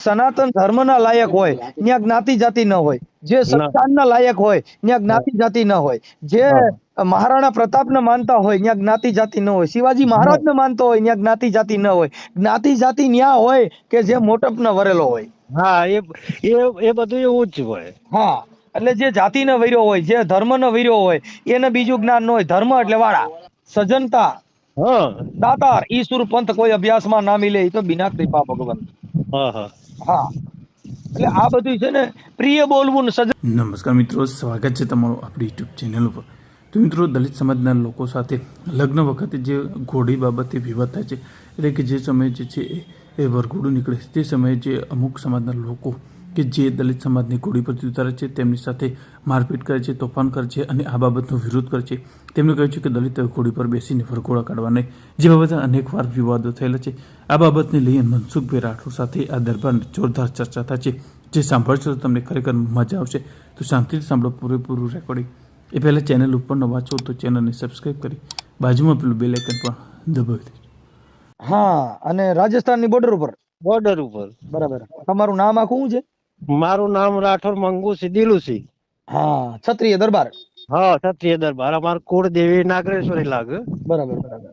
સનાતન ધર્મના લાયક હોય ત્યાં જ્ઞાતિ જાતિ ન હોય. જે સંતાનના લાયક હોય ત્યાં જ્ઞાતિ જાતિ ન હોય. જે મહારાણા પ્રતાપને માનતા હોય ત્યાં જ્ઞાતિ જાતિ ન હોય. શિવાજી મહારાજને માનતો હોય ત્યાં જ્ઞાતિ જાતિ ન હોય. જ્ઞાતિ જાતિ ન્યા હોય કે જે મોટપને વરેલો હોય. હા એ એ બધું એવું જ હોય. હા એટલે જે જાતિને વૈર્યો હોય જે ધર્મને વૈર્યો હોય એને બીજું જ્ઞાન ન હોય. ધર્મ એટલે વાળા. સજનતા દાતાર. ઈસુર પંથ કોઈ અભ્યાસમાં ના મિલે એ તો બિના કૃપા ભગવાન. હા હા. હા. એટલે આ બધું છે ને પ્રિય બોલવું ને સજ નમસ્કાર મિત્રો, સ્વાગત છે તમારું આપણી યુટ્યુબ ચેનલ ઉપર. તો મિત્રો, દલિત સમાજના લોકો સાથે લગ્ન વખતે જે ઘોડી બાબતે વિવાદ થાય છે, એટલે કે જે સમયે જે છે એ- વરઘોડું નીકળે તે સમયે જે અમુક સમાજના લોકો કે જે દલિત સમાજની ઘોડી પરથી ઉતારે છે તેમની સાથે મારપીટ કરે છે તોફાન કરે છે અને આ બાબતનો વિરોધ કરે છે. તેમણે કહ્યું છે કે દલિત ઘોડી પર બેસીને વરઘોડા કાઢવા નહીં જે બાબતે અનેકવાર વિવાદો થયેલા છે. આ બાબતને લઈને મનસુખભાઈ રાઠોડ સાથે આ દરબાર જોરદાર ચર્ચા થાય છે. જે સાંભળશો તો તમને ખરેખર મજા આવશે. તો શાંતિથી સાંભળો પૂરેપૂરું રેકોર્ડિંગ એ પહેલાં ચેનલ ઉપર ન વાંચો તો ચેનલને સબસ્ક્રાઈબ કરી બાજુમાં પેલું બેલ આઇકન પણ દબાવી દેજો. હા અને રાજસ્થાનની બોર્ડર ઉપર. બોર્ડર ઉપર. બરાબર. તમારું નામ આખું શું છે? મારું નામ રાઠોડ મંગુસી દિલુસી. હા ક્ષત્રિય દરબાર. હા ક્ષત્રિય દરબાર. અમાર કુળદેવી નાગરેશ્વરી લાગે. બરાબર બરાબર.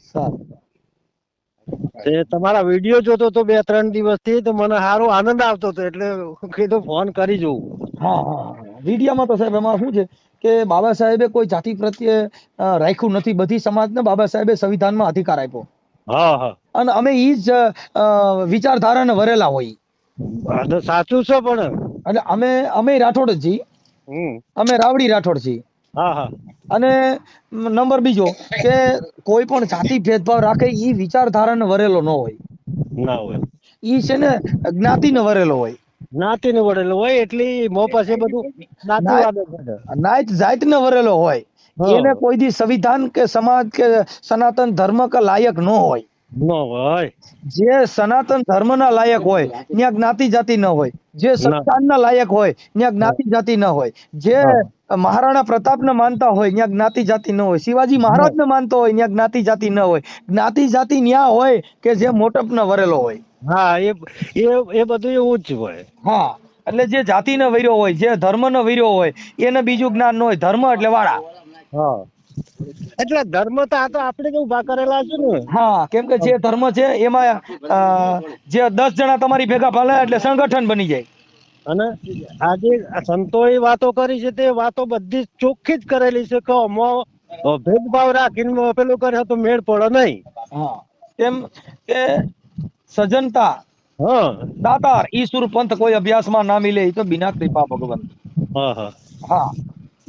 સારું. તે તમારા વીડિયો જોતો તો બે ત્રણ દિવસથી તો મને સારો આનંદ આવતો હતો એટલે કીધું ફોન કરી જોઉં. હા હા વિડીયામાં તો સાહેબ એમાં શું છે કે બાબા સાહેબે કોઈ જાતિ પ્રત્યે રાખ્યું નથી. બધી સમાજને બાબા સાહેબે સંવિધાનમાં અધિકાર આપ્યો. હા હા. અને અમે ઈ જ વિચારધારાને વરેલા હોય. સાચું છે પણ. એટલે અમે અમે રાઠોડ જી અમે રાવડી રાઠોડ છીએ હા હા. અને નંબર બીજો કે કોઈ પણ જાતિ ભેદભાવ રાખે એ વિચારધારાને વરેલો ન હોય. ના હોય. ઈ છે ને જ્ઞાતિને વરેલો હોય. જ્ઞાતિ ને વડેલો હોય એટલે મો પાસે બધું છે. જાતને વરેલો હોય. એને કોઈ દી સંવિધાન કે સમાજ કે સનાતન ધર્મ કે લાયક ન ન હોય. જે સનાતન ધર્મના લાયક હોય ત્યાં જ્ઞાતિ જાતિ ન હોય. જે સંતાનના લાયક હોય ત્યાં જ્ઞાતિ જાતિ ન હોય. જે મહારાણા પ્રતાપને માનતા હોય ત્યાં જ્ઞાતિ જાતિ ન હોય. શિવાજી મહારાજને માનતો હોય ત્યાં જ્ઞાતિ જાતિ ન હોય. જ્ઞાતિ જાતિ ન્યા હોય કે જે મોટપને વરેલો હોય. હા એ એ એ બધું એવું જ હોય. હા એટલે જે જાતિને વર્યો હોય જે ધર્મનો વર્યો હોય એને બીજું જ્ઞાન ન હોય. ધર્મ એટલે વાળા. હા. એટલે ધર્મ તો આ તો આપણે જ ઊભા કરેલા છે ને. હા કેમ કે જે ધર્મ છે એમાં જે દસ જણા તમારી ભેગા ફાલે એટલે સંગઠન બની જાય. અને આજે સંતોએ વાતો કરી છે તે વાતો બધી ચોખ્ખી જ કરેલી છે કે ભેદભાવ રાખીને પેલું કરે તો મેળ પડે નહીં. હા કેમ કે સજનતા હા. દાતાર ઈસુર પંથ કોઈ અભ્યાસમાં ના મિલે એ તો બિના કૃપા ભગવાન હા હા. હા.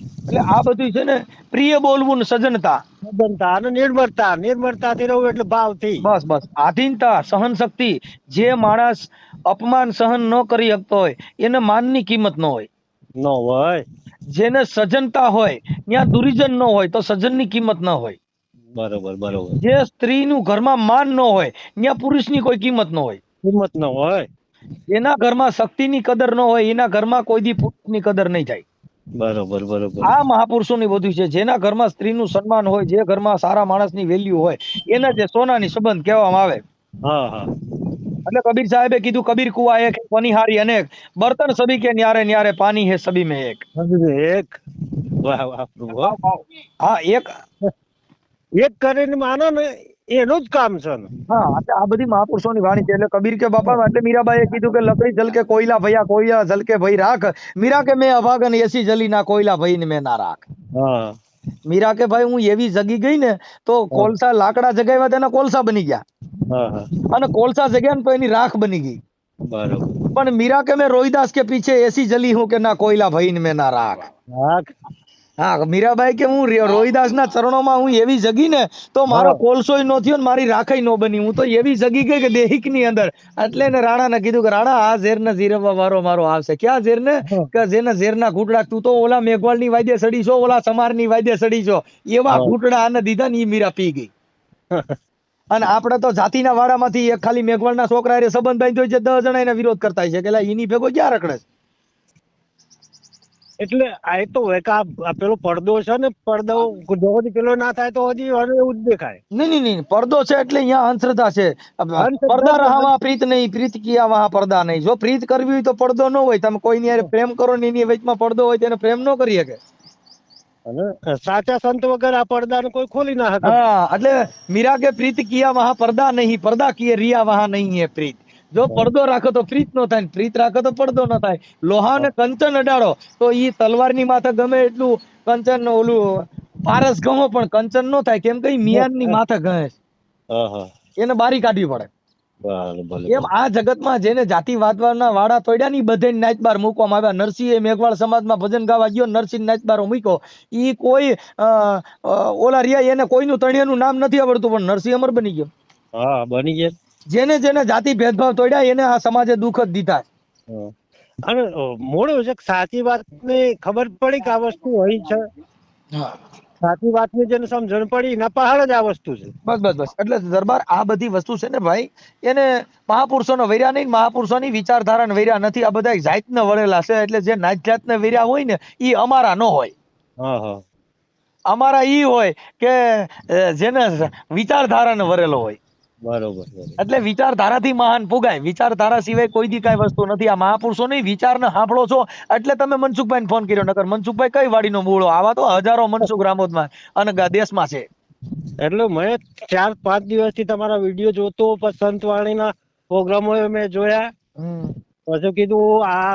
એટલે આ બધું છે ને પ્રિય બોલવું ને સજનતા સજનતા અને નિર્મળતા નિર્મળતાથી રહું એટલે ભાવથી. બસ બસ. આધીનતા સહન શક્તિ જે માણસ અપમાન સહન ન કરી શકતો હોય એને માનની કિંમત ન હોય. ન હોય. જેને સજનતા હોય ત્યાં દુરીજન ન હોય તો સજનની કિંમત ન હોય. બરોબર બરોબર. જે સ્ત્રીનું ઘરમાં માન ન હોય ત્યાં પુરુષની કોઈ કિંમત ન હોય. કિંમત ન હોય. એના ઘરમાં શક્તિની કદર ન હોય એના ઘરમાં કોઈ દી પુરુષની કદર નહીં થાય. બરોબર બરોબર. આ મહાપુરુષોની બધું છે. જેના ઘરમાં સ્ત્રીનું સન્માન હોય જે ઘરમાં સારા માણસની વેલ્યુ હોય એને જે સોનાની સંબંધ કહેવામાં આવે. હા હા. એટલે કબીર સાહેબે કીધું કબીર કુવા એક પનિહારી અનેક બર્તન સભી કે ન્યારે ન્યારે પાણી હે સભી મે એક. એક? વાહ વાહ પ્રભુ હા એક. એક કરીને માનો ને એનું જ કામ છે હા એટલે આ બધી મહાપુરુષોની વાણી છે. એટલે કબીર કે બાપા એટલે મીરાબાઈએ કીધું કે લકડી જલકે કોયલા ભૈયા કોયલા જલકે ભઈ રાખ. મીરા કે મેં અભાગન એસી જલી ના કોયલા ભાઈ ને મેં ના રાખ. હા. મીરા કે ભાઈ હું એવી જગી ગઈ ને તો કોલસા લાકડા જગાવ્યા તેના કોલસા બની ગયા. અને કોલસા જગ્યા ને તો એની રાખ બની ગઈ. બરોબર. પણ મીરા કે મેં રોહિદાસ કે પીછે એસી જલી હું કે ના કોયલા ભાઈ ને મેં ના રાખ. હા હા મીરાબાઈ કે હું રોહિદાસ ના ચરણોમાં હું એવી જગી ને તો મારો. કોલસોય નો થયો ને મારી રાખઈ નો બની હું તો એવી જગી ગઈ કે દેહિકની અંદર એટલે ને રાણા ને કીધું કે રાણા આ ઝેર ને ઝીરવવા વારો મારો આવશે ક્યાં ઝેર ને. કે જેને ઝેર ના ઘૂંટડા તું તો ઓલા મેઘવાળની વાદ્ય સડી છો ઓલા સમારની વાદ્ય સડી છો એવા. ઘૂંટડા આને દીધા ને ઈ મીરા પી ગઈ અને આપણે તો જાતિના વાડામાંથી એક ખાલી મેઘવાળના છોકરા હારે સંબંધ બાંધ્યો છે દસ જણા એના વિરોધ કરતા છે કે એની ભેગો ક્યાં રખડે છે? એટલે આ તો આ પેલો પડદો છે ને પડદો જો હજી પેલો ના થાય તો હજી એવું જ દેખાય. નહીં નહીં નહીં પડદો છે એટલે અહીંયા અંધશ્રદ્ધા છે. પડદા. રહાવા પ્રીત નહીં પ્રીત કિયા વહા પડદા નહીં. જો પ્રીત કરવી હોય તો પડદો ન હોય. તમે કોઈની હારે પ્રેમ કરો ને એની વચમાં પડદો હોય તેને પ્રેમ ન કરી શકે. અને સાચા સંત વગર આ પડદાને કોઈ ખોલી ના શકે. હા એટલે મીરા કે પ્રીત કિયા વહા પડદા નહીં પડદા કિયે રિયા વહા નહીં હે પ્રીત. જો પડદો રાખો તો પ્રીત નો થાય પ્રીત રાખો તો પડદો ન થાય. લોહા ને કંચન અડાડો તો ઈ તલવારની માથે ગમે એટલું કંચન ઓલું પારસ ગમો પણ કંચન નો થાય. કેમ કે મિયાનની માથે હા એને બારી કાઢવી પડે. એમ આ જગતમાં જેને જાતિવાદના વાડા તોડ્યા ની બધે નાચ બાર મૂકવામાં આવ્યા. નરસિંહે મેઘવાળ સમાજમાં ભજન ગાવા ગયો નરસિંહ નાચબારો મૂક્યો. ઈ કોઈ ઓલા રિયા એને કોઈનું તણિયાનું નામ નથી આવડતું પણ નરસિંહ અમર બની ગયો. હા બની ગયા. જેને જેને જાતિ ભેદભાવ તોડ્યા એને આ સમાજે દુઃખ જ દીધા. અને અ, છે સાચી વાત ને ખબર પડી કે આ વસ્તુ હોય છે? સાચી વાતની જેને સમજણ પડી એના પહાડ જ આ વસ્તુ છે. બસ બસ બસ. એટલે દરબાર આ બધી વસ્તુ છે ને ભાઈ એને મહાપુરુષોનો વૈર્યા નહીં મહાપુરુષોની વિચારધારાને વૈર્યા નથી. આ બધા જાતને વળેલા છે. એટલે જે નાત જાતને વૈર્યા હોય ને એ અમારા ન હોય. હા હા. અમારા ઈ હોય કે જેને જેને વિચારધારાને વરેલો હોય. બરોબર. એટલે વિચારધારાથી મહાન પુગાય. વિચારધારા સિવાય કોઈ દી કાંઈ વસ્તુ નથી. આ મહાપુરુષો નહીં વિચારને સાંભળો છો. એટલે તમે મનસુખભાઈ ફોન કર્યો નકર મનસુખભાઈ કઈ વાડીનો મૂળો આવા તો હજારો મનસુખ રામોદમાં અને દેશમાં છે. એટલે મેં ચાર પાંચ દિવસથી તમારા વીડિયો જોતો પછી સંતવાણીના પ્રોગ્રામો મેં જોયા. પછી કીધું આ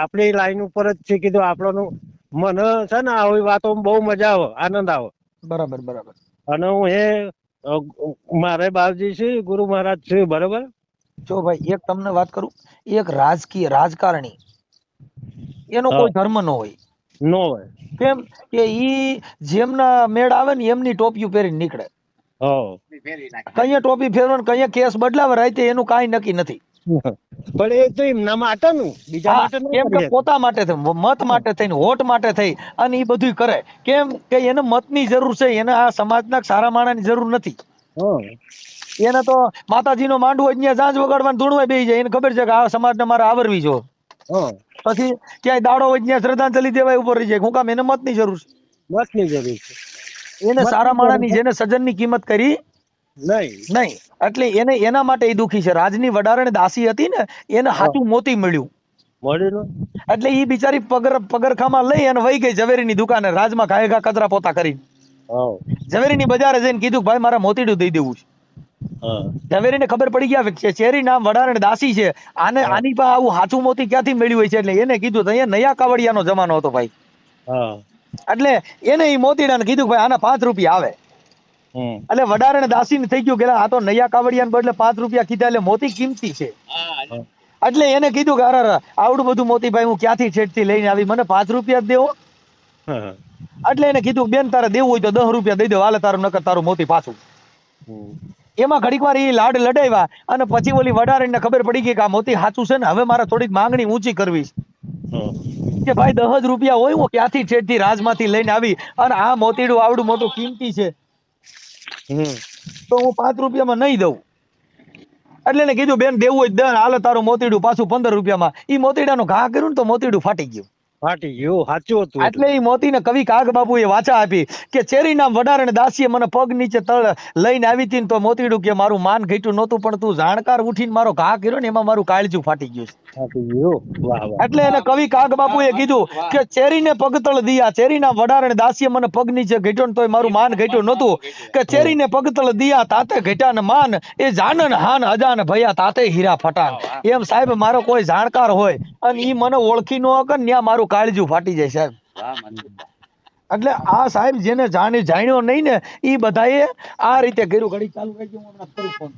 આપણી લાઈન ઉપર જ છે. કીધું આપણનું મને છે ને આવી વાતો બહુ મજા આવે આનંદ આવે. બરાબર બરાબર. અને હું એ મારે બાપજી છે ગુરુ મહારાજ છે બરોબર? જો ભાઈ એક તમને વાત કરું એક રાજકીય રાજકારણી એનો કોઈ ધર્મ ન હોય. નો હોય. કેમ કે ઈ જેમના મેળ આવે ને એમની ટોપીઓ પહેરીને નીકળે. કઈ ટોપી ફેરવાનું કઈ કેસ બદલાવે રાતે એનું કાંઈ નક્કી નથી. પણ એ તો એમના માટેનું બીજા માટે ન કેમ કે પોતા માટે મત માટે થઈને વોટ માટે થઈ અને એ બધું કરે. કેમ કે એને મતની જરૂર છે એને આ સમાજના સારા માણસની જરૂર નથી. એને તો માતાજીનો માંડવો અહીંયા જાંજ વગાડવાનું ધૂણવાય બેસી જાય એને ખબર છે કે આ સમાજને મારે આવરવી જો. પછી ક્યાંય દાડો હોય ત્યાં શ્રદ્ધાંજલિ દેવાય ઉપર રહી જાય હું કામ એને મતની જરૂર મતની જરૂર છે. છે એને સારા માણસની જેને સજ્જનની કિંમત કરી નહીં. નહીં. એટલે એને એના માટે એ દુખી છે. રાજની વડારણ દાસી હતી ને એને હાચું મોતી મળ્યું. મળ્યું એટલે એ બિચારી પગર પગરખામાં લઈ અને વહી ગઈ ઝવેરીની દુકાને રાજમાં ઘાએ ઘા કચરા પોતા કરી ઝવેરીની બજારે જઈને કીધું ભાઈ મારા મોતીડું દઈ દેવું છે. ઝવેરીને ખબર પડી ગયા છે ચેરી નામ વડારણ દાસી છે. આને આની પાસે આવું હાચું મોતી ક્યાંથી મળ્યું હોય છે? એટલે એને કીધું અહીંયા નયા કાવડિયાનો જમાનો હતો ભાઈ. એટલે એને એ મોતીડાને કીધું ભાઈ આના પાંચ રૂપિયા આવે. એટલે વડારણ દાસી થઈ ગયું કે આ તો નયા કાવડિયાને બદલે પાંચ રૂપિયા કીધા એટલે મોતી કિંમતી છે. એટલે એને કીધું કે અરે આવડું બધું મોતી ભાઈ હું ક્યાંથી છેડતી લઈને આવી? મને પાંચ રૂપિયા જ દેવો. એટલે એને કીધું બેન તારે દેવું હોય તો દસ રૂપિયા દઈ દો હાલે તારું નકર તારું મોતી પાછું. એમાં ઘડીક વાર એ લાડ લડાવ્યા અને પછી ઓલી વડારીને ખબર પડી ગઈ કે આ મોતી સાચું છે ને હવે મારે થોડીક માંગણી ઊંચી કરવી છે. કે ભાઈ દસ રૂપિયા હોય હું ક્યાંથી છેડતી રાજમાંથી લઈને આવી? અને આ મોતીડું આવડું મોટું કિંમતી છે. તો હું પાંચ રૂપિયામાં નહીં દઉં. એટલે એને કીધું, બેન, દેવું હોય દે હાલે, તારું મોતીડું પાછું પંદર રૂપિયામાં. એ મોતીડાનો ઘા કર્યું ને તો મોતીડું ફાટી ગયું. ફાટી ગયું સાચું હતું એટલે મોતીને કવિ કાગ બાબુએ વાચા આપી કે ચેરીના વડારણ દાસીએ મને પગ નીચે તળ લઈને આવી હતી ને તો મોતીડું કે મારું માન ઘટ્યું નહોતું પણ તું જાણકાર ઉઠીને મારો ઘા કર્યો ને એમાં મારું કાળજું ફાટી ગયું ફાટી ગયું? વાહ વાહ. એટલે એને કવિ કાગ બાપુએ કીધું કે ચેરીને પગતળ દિયા ચેરીના વડારણ દાસીએ મને પગ નીચે ઘટ્યો ને તોય મારું માન ઘટ્યું નહોતું કે ચેરીને પગતળ દિયા તાતે ઘટ્યા ને માન એ જાનન હાન અજાન ભયા તાતે હીરા ફટાન. એમ સાહેબ મારો કોઈ જાણકાર હોય અને ઈ મને ઓળખી ન હકે ને ત્યાં મારું કાળજું ફાટી જાય સાહેબ. એટલે આ સાહેબ જેને જાણી જાણ્યો નહીં ને એ બધાએ આ રીતે કર્યું. ઘડી ચાલુ કરી દઉં હમણાં કરું ફોન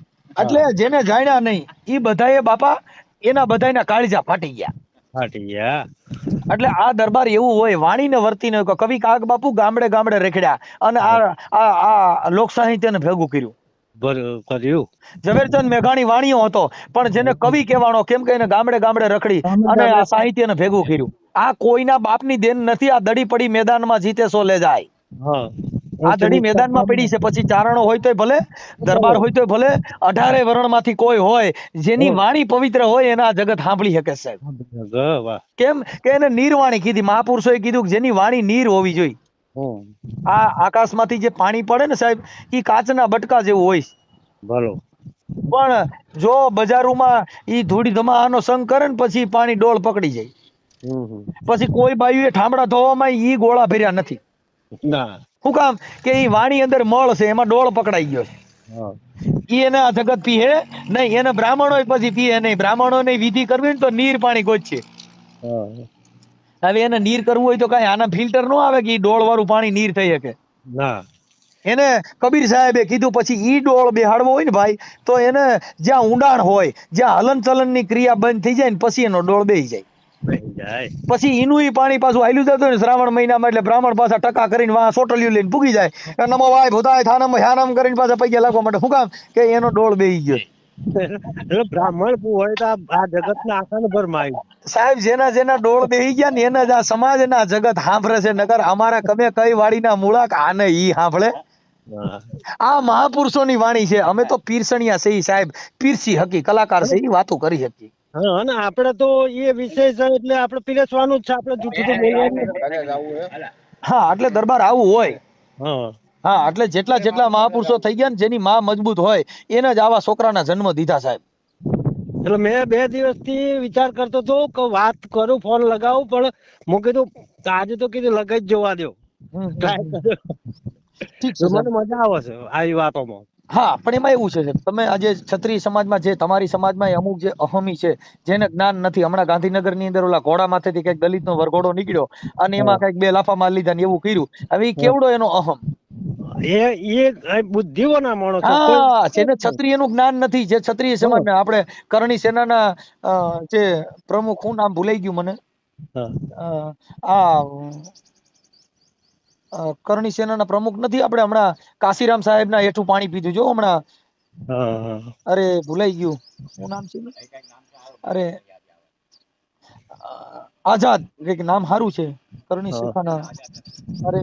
એટલે જેને જાણ્યા નહીં એ બધાએ બાપા એના બધાયના કાળજા ફાટી ગયા. ફાટી ગયા? એટલે આ દરબાર એવું હોય વાણીને વર્તીને કે કવિ કાગ બાપુ ગામડે ગામડે રેખડ્યા અને આ આ આ લોક સાહિત્યને ભેગું કર્યું. કર્યું? ઝવેરચંદ મેઘાણી વાણીઓ હતો પણ જેને કવિ કહેવાનો કેમ કે એને ગામડે ગામડે રખડી અને આ સાહિત્યને ભેગું કર્યું. આ કોઈના બાપની દેન નથી આ દડી પડી મેદાનમાં જીતે સો લે જાય. આ દડી મેદાનમાં પડી છે પછી ચારણો હોય તોય ભલે દરબાર હોય તોય ભલે અઢારે વર્ણમાંથી કોઈ હોય જેની વાણી પવિત્ર હોય એના જગત સાંભળી શકે સાહેબ કેમ કે એને નીરવાણી કીધી મહાપુરુષોએ કીધું કે જેની વાણી નીર હોવી જોઈએ. આ આકાશમાંથી જે પાણી પડે ને સાહેબ ઈ કાચના બટકા જેવું હોય ભલો. પણ જો બજારોમાં ઈ ધૂળી ધમા આનો સંગ કરે ને પછી પાણી ડોળ પકડી જાય. પછી કોઈ બાયુએ ઠામડા ધોવામાં ઈ ગોળા ભર્યા નથી. ના. શું કામ? કે ઈ વાણી અંદર મળ છે એમાં ડોળ પકડાઈ ગયો છે. ઈ એને આ જગત પીએ નહીં એને બ્રાહ્મણો પછી પીએ નહીં. બ્રાહ્મણો વિધિ કરવી ને તો નીર પાણી ગોચશે. હવે એને નીર કરવું હોય તો કઈ આના ફિલ્ટર નો આવે કે ઈ ડોળ વાળું પાણી નીર થઈ શકે? ના. એને કબીર સાહેબે કીધું પછી ઈ ડોળ બેહાડવો હોય ને ભાઈ તો એને જ્યાં ઊંડાણ હોય જ્યાં હલન ચલનની ક્રિયા બંધ થઈ જાય ને પછી એનો ડોળ બેહી જાય. જાય. પછી ઈ પાણી પાછું હાલ્યું જતું ને શ્રાવણ મહિનામાં એટલે બ્રાહ્મણ પાછા ટકા કરીને વાં સોટલિયું લઈને પૂગી જાય. નમો વાય ભૂતાય થાનમ હ્યાનમ કરીને પાછા પૈયા લાગવા માટે શું કામ? કે એનો ડોળ બેહી ગયો. એટલે બ્રાહ્મણ હોય તો આ- જગત ના આખા ભરમાં સાહેબ જેના જેના ડોળ બેહી ગયા ને એના જ આ સમાજ ના જગત સાંભળે છે. નગર અમારા કમે કઈ વાડીના મૂળાક આને ઈ સાંભળે આ મહાપુરુષોની વાણી છે. અમે તો પીરસણિયા છે સાહેબ. પીરસી હકી કલાકાર છે વાતો કરી હકી હા અને આપણે તો એ વિષય છે એટલે આપણે પીરસવાનું જ છે આપણે જૂઠું તો બોલવાનું હા? એટલે દરબાર આવું હોય. હા. હા એટલે જેટલા જેટલા મહાપુરુષો થઈ ગયા ને જેની માં મજબૂત હોય એને જ આવા છોકરાના જન્મ દીધા સાહેબ. એટલે મેં બે દિવસથી વિચાર કરતો હતો કે વાત કરું ફોન લગાવું પણ હું કીધું આજે તો કીધું લગાઈ જ જોવા દો Try ઠીક છે મને મજા આવે છે આવી વાતોમાં. હા પણ એમાં એવું છે તમે આજે ક્ષત્રિય સમાજમાં જે તમારી સમાજમાં અમુક જે અહમી છે જેને જ્ઞાન નથી. હમણાં ગાંધીનગરની અંદર ઓલા ઘોડા માથેથી કંઈક દલિત નો વરઘોડો નીકળ્યો અને એમાં કંઈક બે લાફા માર લીધા ને એવું કર્યું. હવે કેવડો એનો અહમ? એ એ બુદ્ધિઓના માણસો હા જેને જ્ઞાન નથી જે ક્ષત્રિય સમાજના આપણે કરણી સેનાના જે પ્રમુખ હું નામ ભૂલાઈ ગયું મને. હા. આ કરણી સેનાના પ્રમુખ નથી. આપણે હમણાં કાશીરામ સાહેબના હેઠું પાણી પીધું જો હમણાં. અરે ભૂલાઈ ગયું. શું નામ છે અરે આઝાદ. કંઈક નામ સારું છે. કરણી. સેનાના. અરે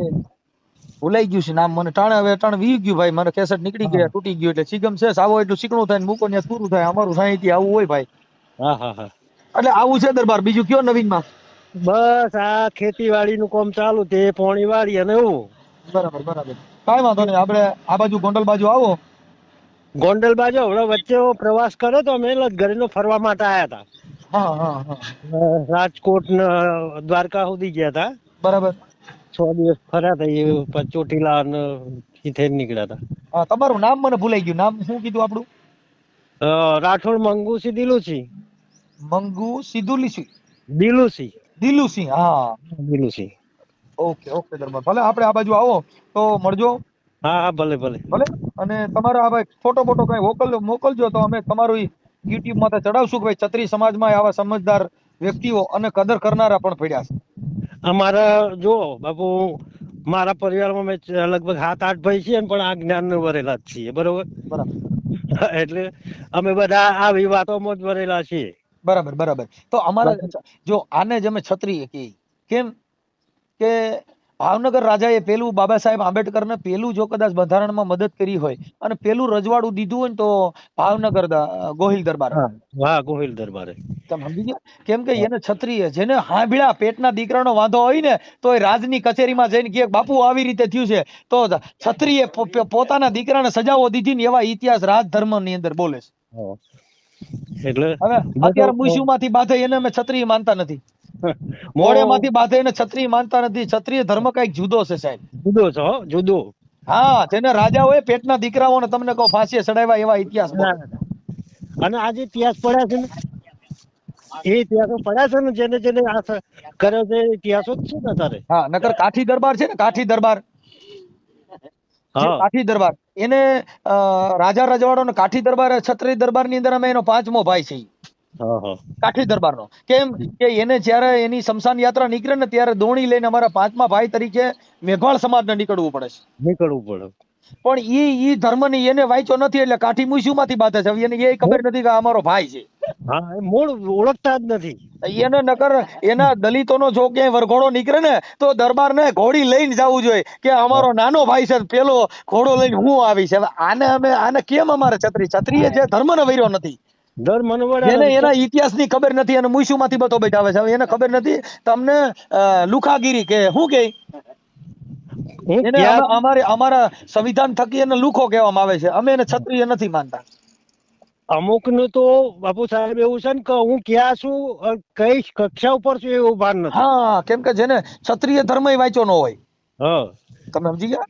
ભૂલાઈ ગયું છે નામ. મને ટાણે હવે ટાણે વી ગયું ભાઈ. મને કેસેટ નીકળી ગયા તૂટી ગયું એટલે સિગમ છે. સાવો એટલું સીકણું થાય મૂકો ત્યાં પૂરું થાય. અમારું સાહિત્ય આવું હોય ભાઈ. એટલે આવું છે દરબાર. બીજું કયો નવીનમાં? બસ આ ખેતીવાડી નું કામ ચાલુ તે પોણી વાળી અને એવું. બરાબર બરાબર. કાંઈ વાંધો નહીં આપણે આ બાજુ ગોંડલ બાજુ આવો. ગોંડલ બાજુ હમણાં વચ્ચે પ્રવાસ કર્યો તો અમે ઘરેનો ફરવા માટે આયા હતા. હા હા હા. રાજકોટ ને દ્વારકા સુધી ગયા હતા. બરાબર. છ દિવસ ફર્યા હતા એ ચોટીલા ને ઈથેન નીકળ્યા હતા. તમારું નામ મને ભૂલાઈ ગયું. નામ શું કીધું આપણું? રાઠોડ મંગુસી દિલુસી મંગુ સિદ્ધુલીસી. દિલુસી. દિલુસી હા. દિલુસિંહ. Okay okay Darbar. ભલે આપણે આ બાજુ આવો તો મળજો. હા હા ભલે ભલે. ભલે? અને તમારો આ ભાઈ ફોટો ફોટો કઈ મોકલ મોકલજો તો અમે તમારું યુટ્યુબમાં ચડાવશું કે ભાઈ છત્રી સમાજમાં આવા સમજદાર વ્યક્તિઓ અને કદર કરનારા પણ પડ્યા છે. અમારા જો બાપુ મારા પરિવારમાં મેં લગભગ સાત આઠ ભાઈ છીએ પણ આ જ્ઞાન વરેલા જ છીએ બરોબર? બરાબર. એટલે અમે બધા આવી વાતોમાં જ વરેલા છીએ. બરાબર બરાબર. તો અમારા જો આને જ અમે છત્રી કહીએ. કેમ? કે ભાવનગર રાજાએ પેલું બાબા સાહેબ આંબેડકરને પેલું જો કદાચ બંધારણમાં મદદ કરી હોય અને પેલું રજવાડું દીધું હોય ને તો ભાવનગર ગોહિલ દરબાર. હા ગોહિલ દરબારે. તમે સમજી ગયા? કેમ કે એને ક્ષત્રિય જેને હાંભળ્યા પેટના દીકરાનો વાંધો હોય ને તો એ રાજની કચેરીમાં જઈને કે બાપુ આવી રીતે થયું છે. તો પો- પોતાના દીકરાને સજાઓ દીધી ને એવા ઇતિહાસ રાજધર્મની અંદર બોલે છે. એટલે હવે અત્યારે મુસ્યુમાંથી બાધે એને અમે ક્ષત્રિય માનતા નથી. મોડેમાંથી બાધે એને ક્ષત્રિય માનતા નથી. ક્ષત્રિય ધર્મ કંઈક જુદો છે સાહેબ. જુદો છે જુદો. હા જેને રાજાઓએ પેટના દીકરાઓને તમને કહો ફાંસીએ ચડાવ્યા એવા ઇતિહાસ. અને આજે ઇતિહાસ પડ્યા છે ને એ ઇતિહાસો પડ્યા છે ને જેને જેને આ કર્યો છે ઇતિહાસો જ છે ને તારે હા નકર કાઠી દરબાર છે ને કાઠી દરબાર. કાઠી દરબાર એને રાજા રજવાડો કાઠી દરબાર છત્રી દરબારની અંદર અમે એનો પાંચમો ભાઈ છે કાઠી દરબાર નો કાઠી દરબારનો. કેમ કે એને જ્યારે એની શમશાન યાત્રા નીકળે ને ત્યારે દોણી લઈને અમારા પાંચમા ભાઈ તરીકે મેઘવાળ સમાજને નીકળવું પડે છે. નીકળવું પડે. પણ ઈ ઈ ધર્મની એને વાંચ્યો નથી એટલે કાઠી મુસ્યુમાંથી બાધે છે. એને એ ખબર નથી કે આ અમારો ભાઈ છે. હા મૂળ ઓળખતા જ નથી. એને નકર એના દલિતોનો જો ક્યાંય વરઘોડો નીકળે ને તો દરબાર ને ઘોડી લઈને જવું જોઈએ કે અમારો નાનો ભાઈ છે પેલો ઘોડો લઈને હું આવીશ. હવે આને અમે આને કેમ અમારે છત્રી? છત્રીએ જે ધર્મ ને વૈરો નથી. દર મનવડા એના ઇતિહાસની ખબર નથી અને મુઈસુ માંથી બતો બેઠાવે છે. એને ખબર નથી તમને લુખાગીરી કે શું કે? એને અમારે અમારા સંવિધાન થકી એને લુખો કહેવામાં આવે છે. અમે એને ક્ષત્રિય નથી માનતા. અમુકનું તો બાપુ સાહેબ એવું છે ને કે હું ક્યાં છું કઈ કક્ષા ઉપર છું એવું ભાન નથી. હા કેમ કે જેને ક્ષત્રિય ધર્મ વાંચ્યો ન હોય. હા. તમે સમજી ગયા?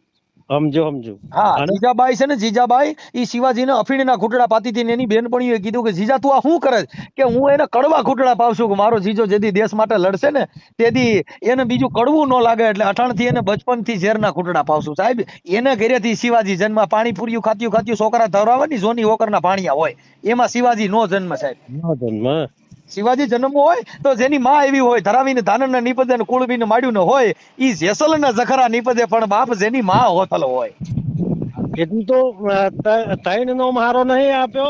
સમજો સમજો હા જીજાબાઈ છે ને જીજાબાઈ ઈ શિવાજીને અફીણના ઘૂંટડા પાતી હતી એની બેનપણીઓએ કીધું કે જીજા તું આ શું કરે કે હું એને કડવા ઘૂંટડા પાવશું કે મારો જીજો જેદી દેશ માટે લડશે ને તેથી એને બીજું કડવું ન લાગે એટલે અઠાણથી એને બચપનથી ઝેરના ઘૂંટડા પાવશું સાહેબ એને ઘરેથી શિવાજી જન્મ પાણીપુરીયું ખાત્યું ખાત્યું છોકરા ધરાવવાની જોની ઓકરના પાણીયા હોય. એમાં શિવાજી નો જન્મ સાહેબ. નો જન્મ? શિવાજી જન્મવો હોય તો જેની માં એવી હોય ધરાવીને ધાનના નિપદે કુળબીને માડ્યું હોય ઈ જેસલના જખરા નિપદે પણ બાપ જેની માં હોતલ હોય. એટલું તો તૈણ નો મારો નહીં આપ્યો.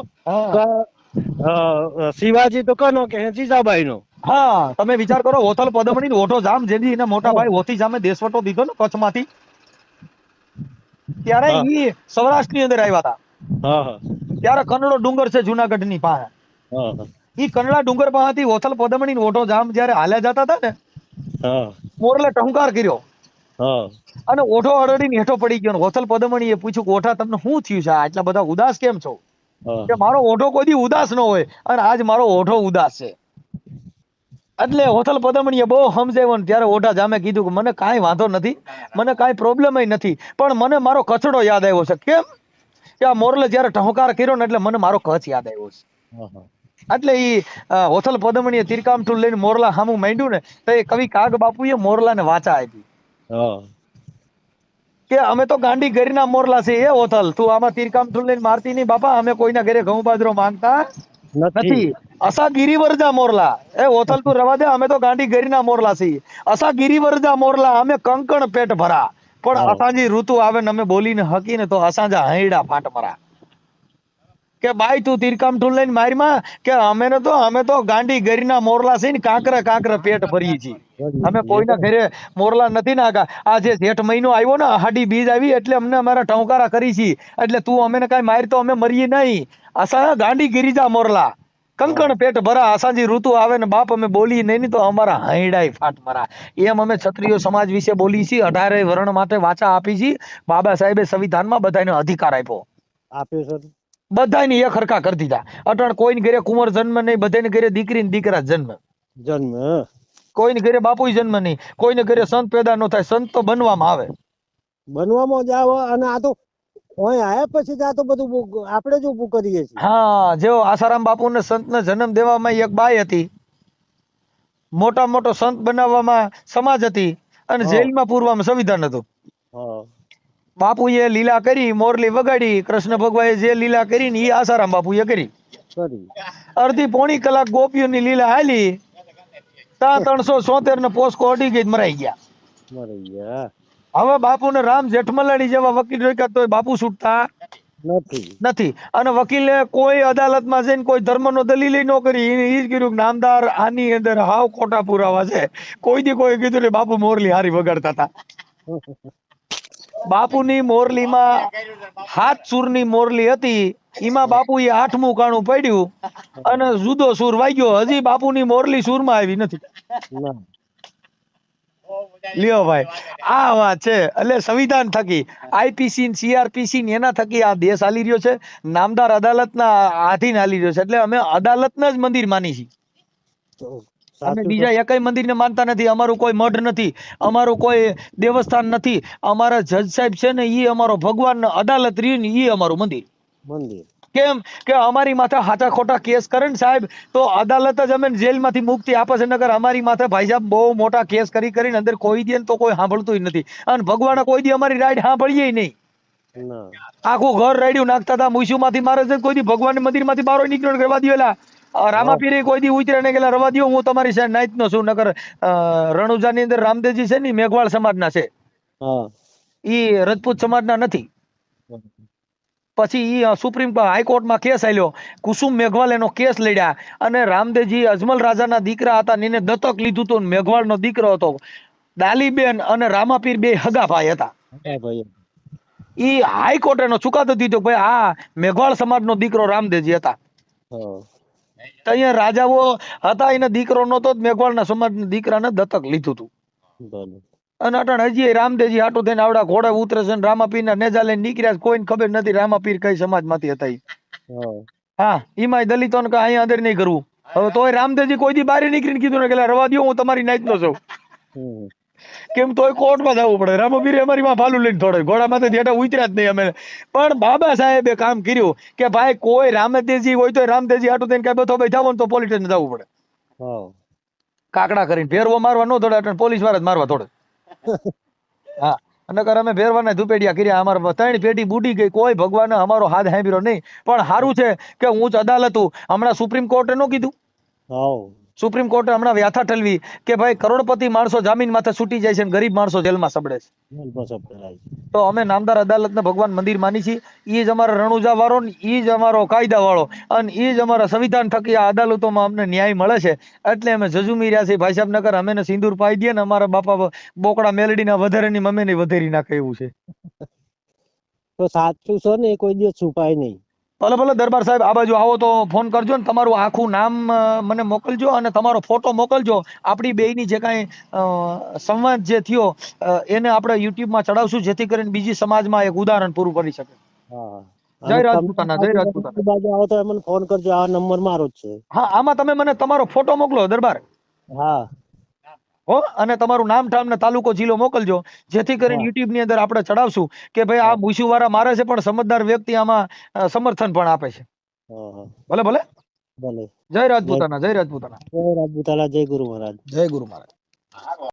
શિવાજી તો કનો કે જીજાબાઈ નો હા તમે વિચાર કરો હોથલ પદમણી ઓઠો જામ જેની એના મોટા ભાઈ હોથી જામે દેશવટો દીધો ને કચ્છમાંથી. ત્યારે એ ઈ સૌરાષ્ટ્રની અંદર આવ્યા હતા. ત્યારે કનડો ડુંગર છે જુનાગઢની પાસે ઈ કનડા ડુંગર પાસેથી હોથલ પદમણી ઓટો જામ જયારે હાલ્યા જતા હતા ને મોરલે ટહુકાર કર્યો. અને ઓઠો અડડીને હેઠો પડી ગયો. ઓથલ પદમણી એ પૂછ્યું કે ઓઠા તમને શું થયું છે? આટલા બધા ઉદાસ કેમ છો? કે મારો ઓઠો કોઈ દી ઉદાસ ન હોય. અને આજ મારો ઓઠો ઉદાસ છે. એટલે હોથલ પદમણીએ બહુ સમજાવ્યો ત્યારે ઓઢા જામે કીધું કે મને કાંઈ વાંધો નથી. મને કાંઈ પ્રોબ્લેમ નથી. પણ મને મારો કચડો યાદ આવ્યો છે. કેમ? કે આ મોરલે જયારે ટહુકાર કર્યો ને એટલે મને મારો કચ્છ યાદ આવ્યો છે. એટલે એ હોથલ પદમણીએ તીરકામઠું લઈને મોરલા સામું માંડ્યું ને તો એ કવિ કાગ બાપુએ મોરલાને વાચા આપી. કે અમે તો ગાંડી ગરીના મોરલા છે એ હોથલ. તું આમાં તીરકામઠું લઈને મારતી નહીં બાપા અમે કોઈના ઘરે ઘઉં બાજરો માંગતા નથી. અસા ગિરિવરજા મોરલા. એ હોથલ તું રવા દે અમે તો ગાંડી ગરીના મોરલા છીએ. અસા ગિરિવરજા મોરલા અમે કંકણ પેટ ભરા. પણ. અસાંજી ઋતુ આવે ને અમે બોલીને હકીને તો અસાંજા હૈડા ફાટ મરા કે બાઈ, તું તીરકામ ઠુલ લઈને મારીમાં કે અમે તો અમે તો ગાંડી ગરીના મોરલા છે ને કાંકરા કાંકરા પેટ ભરીએ છીએ. અમે કોઈના ઘરે મોરલા નથી નાખા આ જે જેઠ મહિનો આવ્યો ને, હાડી બીજ આવી એટલે અમને અમારા ટંકારા કરી છે. એટલે તું અમે ને કાંઈ મારી તો અમે મરીએ નહીં. અસા ગાંડી ગિરિજા મોરલા. કંકણ પેટ ભરા આસાજી ઋતુ આવે ને બાપ અમે બોલી નહીં તો અમારા હૈડાય ફાટ મરા. એમ અમે ક્ષત્રિય સમાજ વિશે બોલી છીએ. અઢારે વર્ણ માટે વાચા આપી છીએ બાબા સાહેબે સંવિધાનમાં બધાને અધિકાર આપ્યો. આપ્યો સર બધાને એક હરખા કરી દીધા. અટણ કોઈને ઘરે કુંવર જન્મ નહીં બધાને ઘરે દીકરી ને દીકરા જન્મ. જન્મ કોઈને ઘરે બાપુ જન્મ નહીં કોઈને ઘરે સંત પેદા ન થાય સંત તો બનવામાં આવે. બનવામાં જ આવે અને આ તો અહીં આયા પછી આ તો બધું આપણે જ ઊભું કરીએ છીએ. હા જેવો આસારામ બાપુ ને સંત ને જન્મ દેવામાં એક બાઈ હતી. મોટા મોટો સંત બનાવવામાં સમાજ હતી અને. જેલમાં પૂરવામાં સંવિધાન હતું. હા. બાપુએ લીલા કરી મોરલી વગાડી કૃષ્ણ ભગવાન જે લીલા કરી ને એ આસારામ બાપુએ કરી. અડધી પોણી કલાક ગોપીઓની લીલા હાલી તા ત્રણસો સોતેર ને પોસ્કો અડી ગઈ મરાઈ ગયા. મરી ગયા. હવે બાપુને રામ જેઠમલાણી જેવા વકીલ રોક્યા તોય બાપુ છૂટતા નથી. નથી. અને વકીલે કોઈ અદાલતમાં જઈને કોઈ ધર્મનો દલીલ ન કરી એને ઈ જ કીધું કે નામદાર આની અંદર હાવ ખોટા પુરાવા છે. કોઈ દી કોઈ કીધું બાપુ મોરલી હારી વગાડતા હતા બાપુની મોરલીમાં હાથ સુરની મોરલી હતી. એમાં બાપુએ આઠમું કાણું પડ્યું અને જુદો સુર વાગ્યો. હજી બાપુની મોરલી સુરમાં આવી નથી. લ્યો ભાઈ, આ વાત છે. એટલે સંવિધાન થકી આઈપીસી સીઆરપીસી ને એના થકી આ દેશ હાલી રહ્યો છે. નામદાર અદાલતના આધીન હાલી રહ્યો છે. એટલે અમે અદાલતના જ મંદિર માની છીએ. અમે બીજા એકેય મંદિરને માનતા નથી. અમારું કોઈ મઢ નથી. અમારું કોઈ દેવસ્થાન નથી. અમારા જજ સાહેબ છે ને ઈ અમારો ભગવાન અદાલત રહ્યું ને ઈ અમારું મંદિર. મંદિર. કેમ કે અમારી માથે હાચા ખોટા કેસ કરે ને સાહેબ તો અદાલત જ અમે જેલમાંથી મુક્તિ આપે છે નગર અમારી માથે ભાઈ સાહેબ બહુ મોટા કેસ કરી કરીને અંદર કોઈ દે તો કોઈ સાંભળતું નથી. અને ભગવાને કોઈ દી અમારી રાઈડ સાંભળીએ નહીં. આખું ઘર રેડ્યું નાખતા હતા મુસ્યુ માંથી મારે છે કોઈ દી ભગવાન મંદિરમાંથી બારો નીકળ્યો કરવા દો રામાપીરે કોઈ દી ઉતરે ને ગયેલા રવા દો હું તમારી સાહેબ નાઈત નો છું નગર રણુજા ની અંદર રામદેવજી છે ને મેઘવાળ સમાજના છે. ઈ રજપૂત સમાજના નથી. પછી ઈ સુપ્રીમ હાઈકોર્ટમાં કેસ આવ્યો કુસુમ મેઘવાલ એનો કેસ લડ્યા અને રામદેવજી અજમલ રાજાના દીકરા હતા એને દત્તક લીધું હતું ને મેઘવાળનો દીકરો હતો. દાલીબેન અને રામાપીર બે હગા ભાઈ હતા. ઈ હાઈકોર્ટ એનો ચુકાદો દીધો ભાઈ આ મેઘવાળ સમાજનો દીકરો રામદેવજી હતા. તો અહીંયા રાજાઓ હતા એને દીકરો નહોતો મેઘવાળના સમાજના દીકરાને દત્તક લીધું હતું. અને અટણ હજી રામદેવજી હાટું થઈને આવડા ઘોડે ઉતરે છે ને રામાપીરના નેજા લઈને નીકળ્યા છે. કોઈને ખબર નથી રામાપીર કઈ સમાજમાંથી હતા હા. એમાં એમાંય દલિતોને કે અહીંયા અંદર નહીં કરવું. હવે તોય રામદેવજી કોઈ દી બારી નીકળીને કીધું ને કે રવા દો હું તમારી નાઈટનો છું. હમ. કેમ તોય કોર્ટમાં જવું પડે? રામાપીરે અમારી માં ભાલું લઈને થોડે ઘોડામાંથી હેઠા ઉતર્યા જ નહીં અમે. પણ બાબા સાહેબે કામ કર્યું કે ભાઈ કોઈ રામદેવજી હોય તો રામદેવજી આટું થઈને કઈ બધો ભાઈ જાવ તો પોલીસ સ્ટેશન જવું પડે. હા. કાકડા કરીને ફેરવો મારવા ન થોડે એટલે પોલીસવાળા જ મારવા થોડે હા. નકર અમે ભેરવાના ધુપેડિયા કર્યા. અમારા ત્રણ પેટી બુડી ગઈ. કોઈ ભગવાન અમારો હાથ હાંભળ્યો નહીં. પણ સારું છે કે ઉચ્ચ અદાલત હમણાં સુપ્રીમ કોર્ટે નો કીધું. સુપ્રીમ કોર્ટે હમણાં વ્યાથા ઠલવી કે ભાઈ કરોડપતિ માણસો જામીન માથે છૂટી જાય છે અને ગરીબ માણસો જેલમાં સબડે છે. તો અમે નામદાર અદાલતને ભગવાન મંદિર માની છીએ. એ જ અમારા રણુજા વાળો ને એ જ અમારો કાયદા વાળો અને એ જ અમારા સંવિધાન થકી આ અદાલતોમાં અમને ન્યાય મળે છે. એટલે અમે જજુમી રહ્યા છીએ. ભાઈ સાહેબ નગર અમે સિંદુર પાઈ દઈએ ને અમારા બાપા બોકડા મેલડીના વધારેની મમ્મીની વધેરી નાખે એવું છે. તો સાચું છે ને કોઈ દિવસ છુપાય નહીં. ભલે ભલે દરબાર સાહેબ આ બાજુ આવો તો ફોન કરજો ને તમારું આખું નામ મને મોકલજો અને તમારો ફોટો મોકલજો. આપણી બેયની જે કાંઈ સંવાદ જે થયો એને આપણે યુટ્યુબમાં ચડાવશું જેથી કરીને બીજી સમાજમાં એક ઉદાહરણ પૂરું કરી શકે. હા. જય રાજપૂતાના, જય રાજપૂતાના. બાજુ આવો તો મને ફોન કરજો આ નંબર મારો જ છે. હા આમાં તમે મને તમારો ફોટો મોકલો દરબાર. હા. હો અને તમારું નામ ઠામ ને તાલુકો જિલ્લો મોકલજો. જેથી કરીને યુટ્યુબની અંદર આપણે ચડાવશું કે ભાઈ આ મૂછીવાળા મારે છે પણ સમજદાર વ્યક્તિ આમાં સમર્થન પણ આપે છે. ભલે ભલે? ભલે. જય રાજપૂતાના જય રાજપૂતાના. જય રાજપૂતાના જય ગુરુ મહારાજ. જય ગુરુ મહારાજ.